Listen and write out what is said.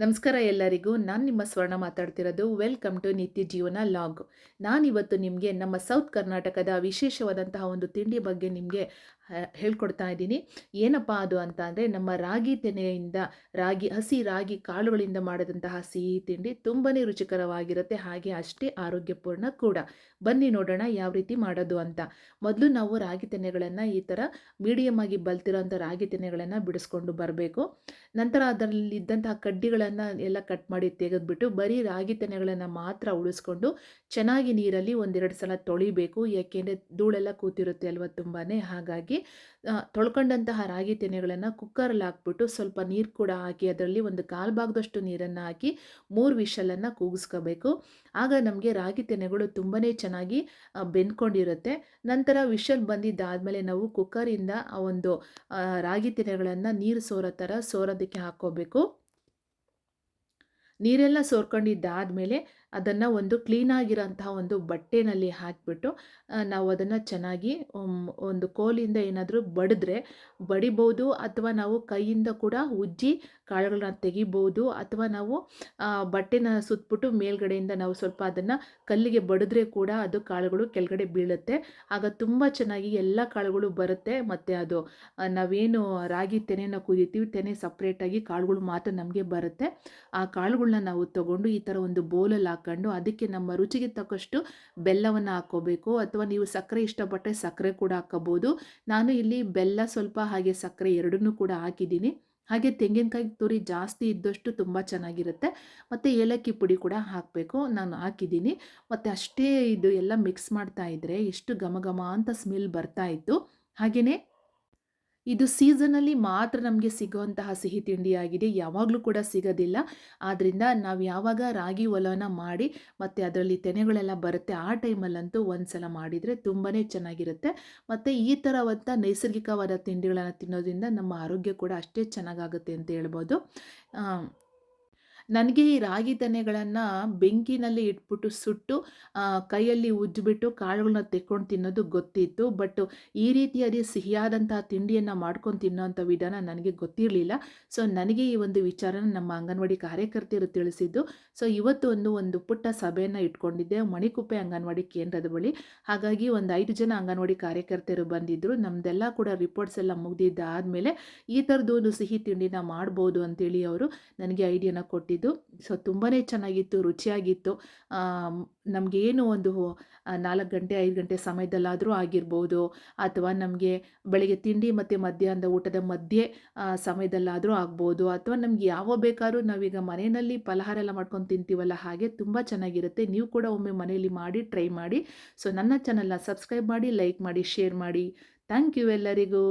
ನಮಸ್ಕಾರ ಎಲ್ಲರಿಗೂ. ನಾನು ನಿಮ್ಮ ಸ್ವರ್ಣ ಮಾತಾಡ್ತಿರೋದು. ವೆಲ್ಕಮ್ ಟು ನಿತ್ಯ ಜೀವನ ಲಾಗ್. ನಾನಿವತ್ತು ನಿಮಗೆ ನಮ್ಮ ಸೌತ್ ಕರ್ನಾಟಕದ ವಿಶೇಷವಾದಂತಹ ಒಂದು ತಿಂಡಿ ಬಗ್ಗೆ ನಿಮಗೆ ಹೇಳ್ಕೊಡ್ತಾ ಇದ್ದೀನಿ. ಏನಪ್ಪ ಅದು ಅಂತ ಅಂದರೆ ನಮ್ಮ ರಾಗಿ ತೆನೆಯಿಂದ ರಾಗಿ, ಹಸಿ ರಾಗಿ ಕಾಳುಗಳಿಂದ ಮಾಡಿದಂತಹ ಸಿಹಿ ತಿಂಡಿ ತುಂಬಾ ರುಚಿಕರವಾಗಿರುತ್ತೆ. ಹಾಗೆ ಅಷ್ಟೇ ಆರೋಗ್ಯಪೂರ್ಣ ಕೂಡ. ಬನ್ನಿ ನೋಡೋಣ ಯಾವ ರೀತಿ ಮಾಡೋದು ಅಂತ. ಮೊದಲು ನಾವು ರಾಗಿ ತೆನೆಗಳನ್ನು ಈ ಥರ ಮೀಡಿಯಮ್ ಆಗಿ ಬಲ್ತಿರೋಂಥ ರಾಗಿ ತೆನೆಗಳನ್ನು ಬಿಡಿಸ್ಕೊಂಡು ಬರಬೇಕು. ನಂತರ ಅದರಲ್ಲಿದ್ದಂತಹ ಕಡ್ಡಿಗಳನ್ನು ಎಲ್ಲ ಕಟ್ ಮಾಡಿ ತೆಗೆದುಬಿಟ್ಟು ಬರೀ ರಾಗಿ ತೆನೆಗಳನ್ನು ಮಾತ್ರ ಉಳಿಸ್ಕೊಂಡು ಚೆನ್ನಾಗಿ ನೀರಲ್ಲಿ ಒಂದೆರಡು ಸಲ ತೊಳಿಬೇಕು. ಯಾಕೆಂದರೆ ಧೂಳೆಲ್ಲ ಕೂತಿರುತ್ತೆ ಅಲ್ವ ತುಂಬಾ ಹಾಗಾಗಿ ತೊಳ್ಕೊಂಡಂತಹ ರಾಗಿ ತೆನೆಗಳನ್ನು ಕುಕ್ಕರಲ್ಲಿ ಹಾಕ್ಬಿಟ್ಟು ಸ್ವಲ್ಪ ನೀರು ಕೂಡ ಹಾಕಿ ಅದರಲ್ಲಿ ಒಂದು ಕಾಲು ಭಾಗದಷ್ಟು ನೀರನ್ನು ಹಾಕಿ ಮೂರು ವಿಷಲನ್ನು ಕೂಗಿಸ್ಕೋಬೇಕು. ಆಗ ನಮಗೆ ರಾಗಿ ತೆನೆಗಳು ತುಂಬಾ ಚೆನ್ನಾಗಿ ಬೆಂದ್ಕೊಂಡಿರುತ್ತೆ. ನಂತರ ವಿಷಲ್ ಬಂದಿದ್ದಾದಮೇಲೆ ನಾವು ಕುಕ್ಕರಿಂದ ಆ ಒಂದು ರಾಗಿ ತೆನೆಗಳನ್ನು ನೀರು ಸೋರೋ ಥರ ಸೋರೋದಕ್ಕೆ ಹಾಕ್ಕೋಬೇಕು. ನೀರೆಲ್ಲ ಸೋರ್ಕೊಂಡಿದ್ದಾದಮೇಲೆ ಅದನ್ನು ಒಂದು ಕ್ಲೀನಾಗಿರೋಂತಹ ಒಂದು ಬಟ್ಟೆನಲ್ಲಿ ಹಾಕಿಬಿಟ್ಟು ನಾವು ಅದನ್ನು ಚೆನ್ನಾಗಿ ಒಂದು ಕೋಲಿಂದ ಏನಾದರೂ ಬಡಿದ್ರೆ ಬಡಿಬೋದು ಅಥವಾ ನಾವು ಕೈಯಿಂದ ಕೂಡ ಉಜ್ಜಿ ಕಾಳುಗಳನ್ನ ತೆಗಿಬೋದು ಅಥವಾ ನಾವು ಬಟ್ಟೆನ ಸುತ್ತಬಿಟ್ಟು ಮೇಲ್ಗಡೆಯಿಂದ ನಾವು ಸ್ವಲ್ಪ ಅದನ್ನು ಕಲ್ಲಿಗೆ ಬಡಿದ್ರೆ ಕೂಡ ಅದು ಕಾಳುಗಳು ಕೆಳಗಡೆ ಬೀಳುತ್ತೆ. ಆಗ ತುಂಬ ಚೆನ್ನಾಗಿ ಎಲ್ಲ ಕಾಳುಗಳು ಬರುತ್ತೆ ಮತ್ತು ಅದು ನಾವೇನು ರಾಗಿ ತೆನೆನ ಕುದಿತೀವಿ ತೆನೆ ಸಪ್ರೇಟಾಗಿ ಕಾಳುಗಳು ಮಾತ್ರ ನಮಗೆ ಬರುತ್ತೆ. ಆ ಕಾಳುಗಳನ್ನ ನಾವು ತಗೊಂಡು ಈ ಥರ ಒಂದು ಬೋಲಲ್ಲಿ ಹಾಕ್ಕೊಂಡು ಅದಕ್ಕೆ ನಮ್ಮ ರುಚಿಗೆ ತಕ್ಕಷ್ಟು ಬೆಲ್ಲವನ್ನು ಹಾಕ್ಕೋಬೇಕು ಅಥವಾ ನೀವು ಸಕ್ಕರೆ ಇಷ್ಟಪಟ್ಟರೆ ಸಕ್ಕರೆ ಕೂಡ ಹಾಕ್ಕೋಬೋದು ನಾನು ಇಲ್ಲಿ ಬೆಲ್ಲ ಸ್ವಲ್ಪ ಹಾಗೆ ಸಕ್ಕರೆ ಎರಡನ್ನೂ ಕೂಡ ಹಾಕಿದ್ದೀನಿ. ಹಾಗೆ ತೆಂಗಿನಕಾಯಿ ತುರಿ ಜಾಸ್ತಿ ಇದ್ದಷ್ಟು ತುಂಬ ಚೆನ್ನಾಗಿರುತ್ತೆ. ಮತ್ತು ಏಲಕ್ಕಿ ಪುಡಿ ಕೂಡ ಹಾಕಬೇಕು. ನಾನು ಹಾಕಿದ್ದೀನಿ. ಮತ್ತು ಅಷ್ಟೇ ಇದು ಎಲ್ಲ ಮಿಕ್ಸ್ ಮಾಡ್ತಾ ಇದ್ದರೆ ಎಷ್ಟು ಘಮ ಘಮ ಅಂತ ಸ್ಮೆಲ್ ಬರ್ತಾ ಇತ್ತು. ಹಾಗೆಯೇ ಇದು ಸೀಸನಲ್ಲಿ ಮಾತ್ರ ನಮಗೆ ಸಿಗುವಂತಹ ಸಿಹಿ ತಿಂಡಿಯಾಗಿದೆ. ಯಾವಾಗಲೂ ಕೂಡ ಸಿಗೋದಿಲ್ಲ. ಆದ್ದರಿಂದ ನಾವು ಯಾವಾಗ ರಾಗಿ ಒಲನ ಮಾಡಿ ಮತ್ತು ಅದರಲ್ಲಿ ತೆನೆಗಳೆಲ್ಲ ಬರುತ್ತೆ, ಆ ಟೈಮಲ್ಲಂತೂ ಒಂದು ಸಲ ಮಾಡಿದರೆ ತುಂಬಾ ಚೆನ್ನಾಗಿರುತ್ತೆ. ಮತ್ತು ಈ ಥರವಂಥ ನೈಸರ್ಗಿಕವಾದ ತಿಂಡಿಗಳನ್ನು ತಿನ್ನೋದ್ರಿಂದ ನಮ್ಮ ಆರೋಗ್ಯ ಕೂಡ ಅಷ್ಟೇ ಚೆನ್ನಾಗಾಗುತ್ತೆ ಅಂತ ಹೇಳ್ಬೋದು. ನನಗೆ ಈ ರಾಗಿ ತೆನೆಗಳನ್ನು ಬೆಂಕಿನಲ್ಲಿ ಇಟ್ಬಿಟ್ಟು ಸುಟ್ಟು ಕೈಯಲ್ಲಿ ಉಜ್ಜಿಬಿಟ್ಟು ಕಾಳುಗಳನ್ನ ತೆಕ್ಕೊಂಡು ತಿನ್ನೋದು ಗೊತ್ತಿತ್ತು. ಬಟ್ ಈ ರೀತಿಯಾದ ಸಿಹಿಯಾದಂತಹ ತಿಂಡಿಯನ್ನು ಮಾಡ್ಕೊಂಡು ತಿನ್ನೋವಂಥ ವಿಧಾನ ನನಗೆ ಗೊತ್ತಿರಲಿಲ್ಲ. ಸೊ, ನನಗೆ ಈ ಒಂದು ವಿಚಾರನ ನಮ್ಮ ಅಂಗನವಾಡಿ ಕಾರ್ಯಕರ್ತೆಯರು ತಿಳಿಸಿದ್ದು. ಸೊ, ಇವತ್ತು ಒಂದು ಒಂದು ಪುಟ್ಟ ಸಭೆಯನ್ನು ಇಟ್ಕೊಂಡಿದ್ದೆ. ಮಣಿಕುಪ್ಪೆ ಅಂಗನವಾಡಿ ಕೇಂದ್ರದ ಬಳಿ. ಹಾಗಾಗಿ ಒಂದು ಐದು ಜನ ಅಂಗನವಾಡಿ ಕಾರ್ಯಕರ್ತೆಯರು ಬಂದಿದ್ದರು ನಮ್ಮದೆಲ್ಲ ಕೂಡ ರಿಪೋರ್ಟ್ಸ್ ಎಲ್ಲ ಮುಗ್ದಿದ್ದಾದಮೇಲೆ ಈ ಥರದ್ದು ಒಂದು ಸಿಹಿ ತಿಂಡಿನ ಮಾಡ್ಬೋದು ಅಂತೇಳಿ ಅವರು ನನಗೆ ಐಡಿಯಾನ ಕೊಟ್ಟಿದ್ದು ಮಾಡಿದ್ದು ಸೊ ತುಂಬಾ ಚೆನ್ನಾಗಿತ್ತು, ರುಚಿಯಾಗಿತ್ತು. ನಮಗೇನು ಒಂದು ನಾಲ್ಕು ಗಂಟೆ, ಐದು ಗಂಟೆ ಸಮಯದಲ್ಲಾದರೂ ಆಗಿರ್ಬೋದು, ಅಥವಾ ನಮಗೆ ಬೆಳಗ್ಗೆ ತಿಂಡಿ ಮತ್ತು ಮಧ್ಯಾಹ್ನದ ಊಟದ ಮಧ್ಯೆ ಸಮಯದಲ್ಲಾದರೂ ಆಗ್ಬೋದು, ಅಥವಾ ನಮ್ಗೆ ಯಾವ ಬೇಕಾದ್ರೂ ನಾವೀಗ ಮನೆಯಲ್ಲಿ ಫಲಹಾರ ಎಲ್ಲ ಮಾಡ್ಕೊಂಡು ತಿಂತೀವಲ್ಲ, ಹಾಗೆ ತುಂಬ ಚೆನ್ನಾಗಿರುತ್ತೆ. ನೀವು ಕೂಡ ಒಮ್ಮೆ ಮನೆಯಲ್ಲಿ ಮಾಡಿ, ಟ್ರೈ ಮಾಡಿ. ಸೊ, ನನ್ನ ಚಾನಲ್ನ ಸಬ್ಸ್ಕ್ರೈಬ್ ಮಾಡಿ, ಲೈಕ್ ಮಾಡಿ, ಶೇರ್ ಮಾಡಿ. ಥ್ಯಾಂಕ್ ಯು ಎಲ್ಲರಿಗೂ.